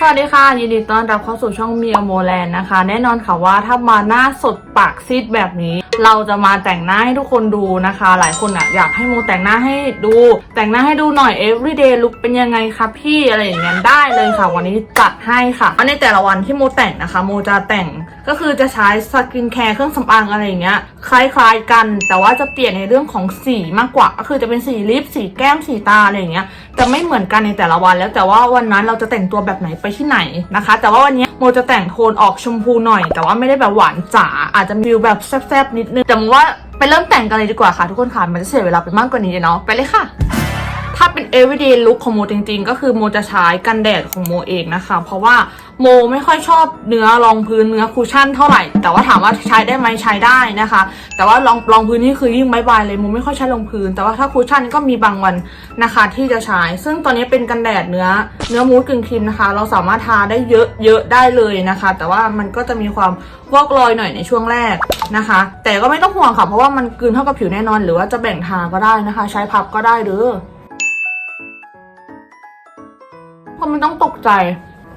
สวัสดีค่ะ ยินดีต้อนรับเข้าสู่ช่องเมียโมแลนนะคะ แน่นอนค่ะว่าถ้ามาหน้าสดปากซีดแบบนี้ เราจะมาแต่งหน้าให้ทุกคนดูนะคะ หลายคนอะอยากให้โมแต่งหน้าให้ดู แต่งหน้าให้ดูหน่อย everyday look เป็นยังไงคะพี่อะไรอย่างเงี้ยได้เลยค่ะ วันนี้จัดให้ค่ะอันในแต่ละวันที่โมแต่งนะคะ โมจะแต่งก็คือจะใช้สกินแคร์เครื่องสำอางอะไรอย่างเงี้ยคล้ายๆกัน แต่ว่าจะเปลี่ยนในเรื่องของสีมากกว่าก็คือจะเป็นสีลิปสีแก้มสีตาอะไรอย่างเงี้ยจะไม่เหมือนกันในแต่ละวัน แล้วแต่ว่าวันนั้นเราจะแต่งตัวแบบไหนไปที่ไหนนะคะ แต่ว่าวันนี้โมจะแต่งโทนออกชมพูหน่อย แต่ว่าไม่ได้แบบหวานจ๋าอาจจะมีแบบแซ่บๆนิดนึงแต่โมว่าไปเริ่มแต่งกันเลยดีกว่าค่ะทุกคนค่ะ มันจะเสียเวลาไปมากกว่านี้เนาะไปเลยค่ะ ถ้าเป็น everyday look ของโมจริงๆ ก็คือโมจะใช้กันแดดของโมเองนะคะ เพราะว่า โมไม่ค่อยชอบเนื้อรองพื้นเนื้อคูชั่นเท่าไหร่ แต่ว่าถามว่าใช้ได้ไหมใช้ได้นะคะ แต่ว่ารองรองพื้นนี่คือยิ่งบายบายเลยโมไม่ค่อยใช้รองพื้น แต่ว่าถ้าคูชั่นก็มีบางวันนะคะที่จะใช้ ซึ่งตัวนี้เป็นกันแดดเนื้อ เนื้อมูสกึ่งครีมนะคะ เราสามารถทาได้เยอะเยอะได้เลยนะคะ แต่ว่ามันก็จะมีความวอกลอยหน่อยในช่วงแรกนะคะ แต่ก็ไม่ต้องห่วงค่ะเพราะว่ามันกลืนเข้ากับผิวแน่นอน หรือว่าจะแบ่งทาก็ได้นะคะ ใช้พับก็ได้เด้อก็ไม่ต้องตกใจ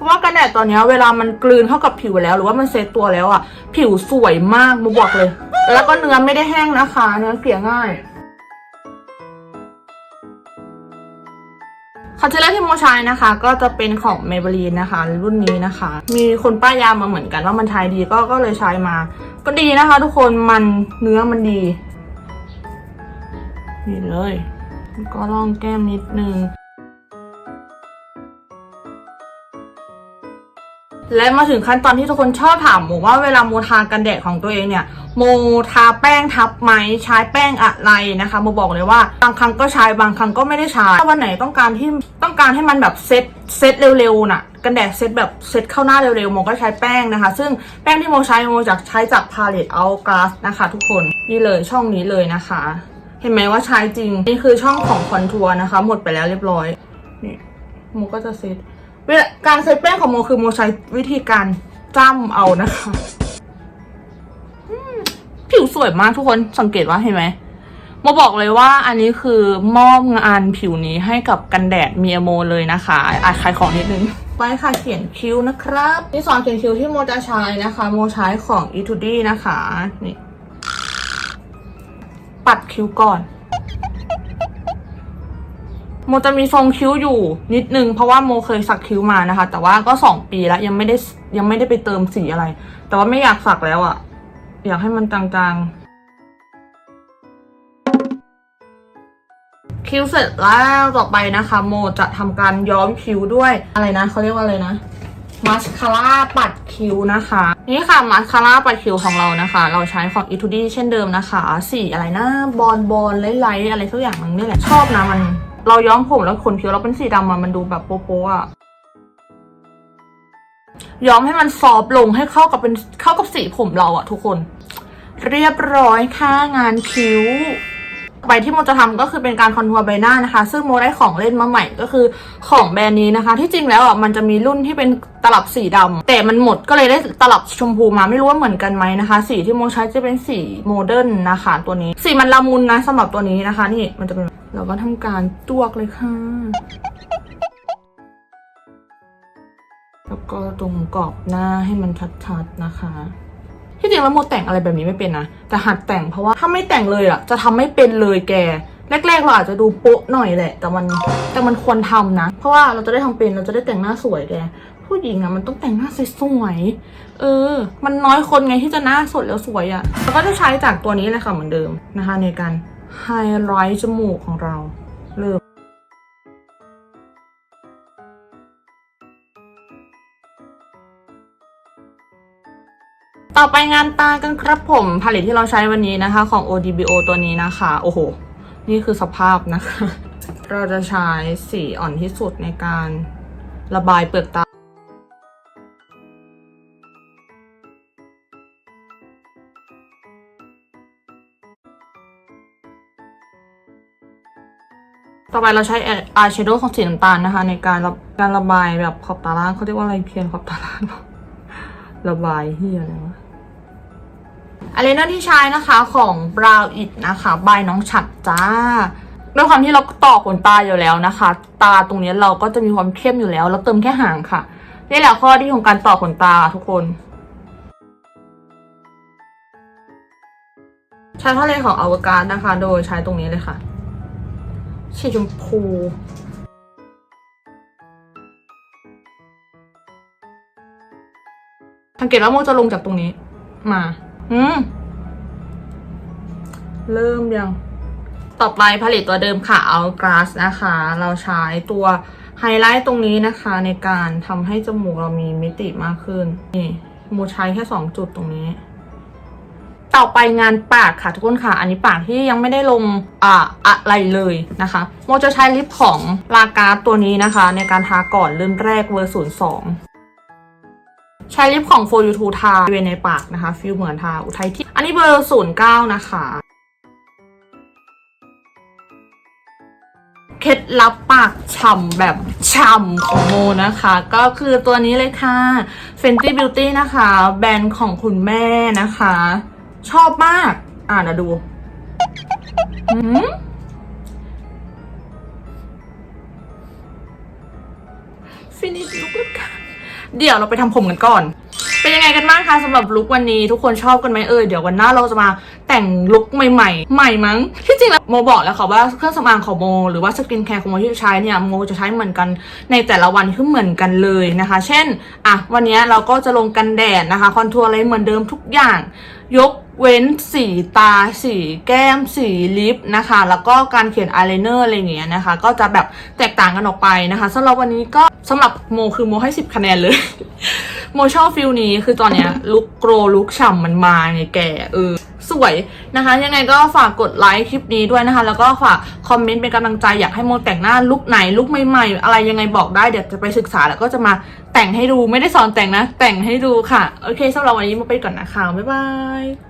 ราะว่ากันแดดตอนนี้เวลามันกลืนเข้ากับผิวแล้ว หรือว่ามันเซตตัวแล้วอะ ผิวสวยมากมาบอกเลย แล้วก็เนื้อไม่ได้แห้งนะคะ เนื้อเกลี่ยง่ายคอนซีลเลอร์ที่โมใช้นะคะ ก็จะเป็นของ Maybelline นะคะ รุ่นนี้นะคะ มีคนป้ายยามาเหมือนกันว่ามันใช้ดีก็ก็เลยใช้มา ก็ดีนะคะ ทุกคนมันเนื้อมันดี นี่เลย ก็ลองแก้มนิดนึง และมาถึงขั้นตอนที่ทุกคนชอบถามโมว่าเวลาโมทากันแดดของตัวเองเนี่ยโมทาแป้งทับไหมใช้แป้งอะไรนะคะโมบอกเลยว่าบางครั้งก็ใช้บางครั้งก็ไม่ได้ใช้ถ้าวันไหนต้องการที่ต้องการให้มันแบบเซตเซตเร็วๆน่ะ กันแดดเซตแบบเซตเข้าหน้าเร็วๆโมก็ใช้แป้งนะคะ ซึ่งแป้งที่โมใช้โมจากใช้จาก Palette Hourglass นะคะ ทุกคนนี่เลยช่องนี้เลยนะคะ เห็นไหมว่าใช้จริงนี่คือช่องของคอนทัวร์นะคะ หมดไปแล้วเรียบร้อยนี่โมก็จะเซต การเซตแป้งของโมคือโมใช้วิธีการจ้ำเอานะคะอืมผิวสวยมากทุกคนสังเกตว่าเห็นไหมโมบอกเลยว่าอันนี้คือมอบงานผิวนี้ให้กับกันแดดเมียโมเลยนะคะอาจขายของนิดนึงไปค่ะเขียนคิ้วนะครับนี่สอนเขียนคิ้วที่โมจะใช้นะคะ โมใช้ของ e t u d y นะคะนี่ปัดคิ้วก่อน โมจะมีทรงคิ้วอยู่นิดนึง เพราะว่าโมเคยสักคิ้วมานะคะ แต่ว่าก็สองปีแล้วยังไม่ได้ยังไม่ได้ไปเติมสีอะไร แต่ว่าไม่อยากสักแล้วอะ่ะ อยากให้มันจางๆ คิ้วเสร็จแล้วต่อไปนะคะ โมจะทำการย้อมคิ้วด้วยอะไรนะเขาเรียกว่าอะไรนะมาสคาร่าปัดคิ้วนะคะ นี่ค่ะมาสคาร่าปัดคิ้วของเรานะคะ เราใช้ของ e t u d y เช่นเดิมนะคะ สีอะไรนะ บอลบอลไลท์ๆอะไรสักอย่างนึงนี่แหละชอบนะมัน เราย้อมผมแล้วขนคิ้วเราเป็นสีดำอะมันดูแบบโป๊ะๆอะย้อมให้มันซอฟลงให้เข้ากับเป็นเข้ากับสีผมเราอะทุกคน เรียบร้อยค่ะงานคิ้วไปที่โมจะทำก็คือเป็นการคอนทัวร์ใบหน้านะคะ ซึ่งโมได้ของเล่นมาใหม่ก็คือของแบรนด์นี้นะคะ ที่จริงแล้วอะมันจะมีรุ่นที่เป็นตลับสีดำแต่มันหมดก็เลยได้ตลับชมพูมาไม่รู้ว่าเหมือนกันไหมนะคะ สีที่โมใช้จะเป็นสีโมเดิร์นนะคะ ตัวนี้สีมันละมุนนะสำหรับตัวนี้นะคะ นี่มันจะเป็น เราก็ทำการจวกเลยค่ะ แล้วก็ตรงกรอบหน้าให้มันชัดๆนะคะที่จริงแล้วโมแต่งอะไรแบบนี้ไม่เป็นนะ แต่หัดแต่งเพราะว่าถ้าไม่แต่งเลยอะจะทำไม่เป็นเลยแก แรกๆเราอาจจะดูโป๊ะหน่อยแหละ แต่มันแต่มันควรทำนะ เพราะว่าเราจะได้ทำเป็นเราจะได้แต่งหน้าสวยแก ผู้หญิงอะมันต้องแต่งหน้าสวยๆเออ มันน้อยคนไงที่จะหน้าสดแล้วสวยอะเราก็จะใช้จากตัวนี้เลยค่ะเหมือนเดิมนะคะ ในการ ไฮไลท์จมูกของเรา เริ่ม ต่อไปงานตากันครับผม ผลิตที่เราใช้วันนี้นะคะ ของ ODBO ตัวนี้นะคะ โอ้โห นี่คือสภาพนะคะ เราจะใช้สีอ่อนที่สุดในการระบายเปลือกตา ต่อไปเราใช้อายแชโดว์ของสีน้ำตาลนะคะ ในการระการระบายแบบขอบตาล่างเขาเรียกว่าอะไรเพียนขอบตาล่างระบายที่อะไรวะอะไรนั่นที่ใช้นะคะของ Brow It นะคะบายน้องฉัดจ้าด้วยความที่เราต่อขนตาอยู่แล้วนะคะ ตาตรงนี้เราก็จะมีความเข้มอยู่แล้ว เราเติมแค่หางค่ะนี่แหละข้อดีของการต่อขนตาทุกคนใช้ทะเลของอวกาศนะคะ โดยใช้ตรงนี้เลยค่ะ สีชมพูสังเกตว่าโมจะลงจากตรงนี้ มา อืม เริ่มยัง ต่อไปผลิตตัวเดิมค่ะเอาก a s s นะคะ เราใช้ตัวไฮไลท์ตรงนี้นะคะ ในการทำให้จมูกเรามีมิติมากขึ้น นี่ โมใช้แค่สองจุดตรงนี้ ต่อไปงานปากค่ะทุกคนค่ะ อันนี้ปากที่ยังไม่ได้ลงอ่าอะไรเลยนะคะโมจะใช้ลิปของลากาตัวนี้นะคะ ในการทาก่อนเริ่มแรกเวอร์ศูนย์สองใช้ลิปของ For You To ทาบริเวณในปากนะคะฟิลเหมือนทาอุทัยที่อันนี้เบอร์ศูนย์เก้านะคะเคล็ดลับปากฉ่ำแบบฉ่ำของโมนะคะ ก็คือตัวนี้เลยค่ะ Fenty Beauty นะคะ แบรนด์ของคุณแม่นะคะ ชอบมาก อ่านะดูฟินิชลุกแล้วกันเดี๋ยวเราไปทำผมกันก่อน เป็นยังไงกันบ้างคะสำหรับลุควันนี้ทุกคนชอบกันไหมเอ่ยเดี๋ยววันหน้าเราจะมาแต่งลุคใหม่ๆ ใหม่มั้ง ที่จริงแล้วโมบอกแล้วค่ะว่าเครื่องสำอางของโม หรือว่าสกินแคร์ของโมที่ใช้เนี่ยโมจะใช้เหมือนกันในแต่ละวันคือเหมือนกันเลยนะคะ เช่น อะวันนี้เราก็จะลงกันแดดนะคะคอนทัวร์อะไรเหมือนเดิมทุกอย่าง ยก เว้นสีตาสีแก้มสีลิปนะคะ แล้วก็การเขียนอายไลเนอร์อะไรอย่างเงี้ยนะคะ ก็จะแบบแตกต่างกันออกไปนะคะสำหรับวันนี้ก็สำหรับโมคือโมให้ 10 คะแนนเลย โมชอบฟิลนี้คือตอนเนี้ยลุคโกรลุคฉ่ำมันมาไงแกเออสวยนะคะ ยังไงก็ฝากกดไลค์คลิปนี้ด้วยนะคะ แล้วก็ฝากคอมเมนต์เป็นกำลังใจอยากให้โมแต่งหน้าลุคไหนลุคใหม่ๆ อะไรยังไงบอกได้เดี๋ยวจะไปศึกษาแล้วก็จะมาแต่งให้ดูไม่ได้สอนแต่งนะ แต่งให้ดูค่ะ โอเคสำหรับวันนี้โมไปก่อนนะคะบ๊ายบาย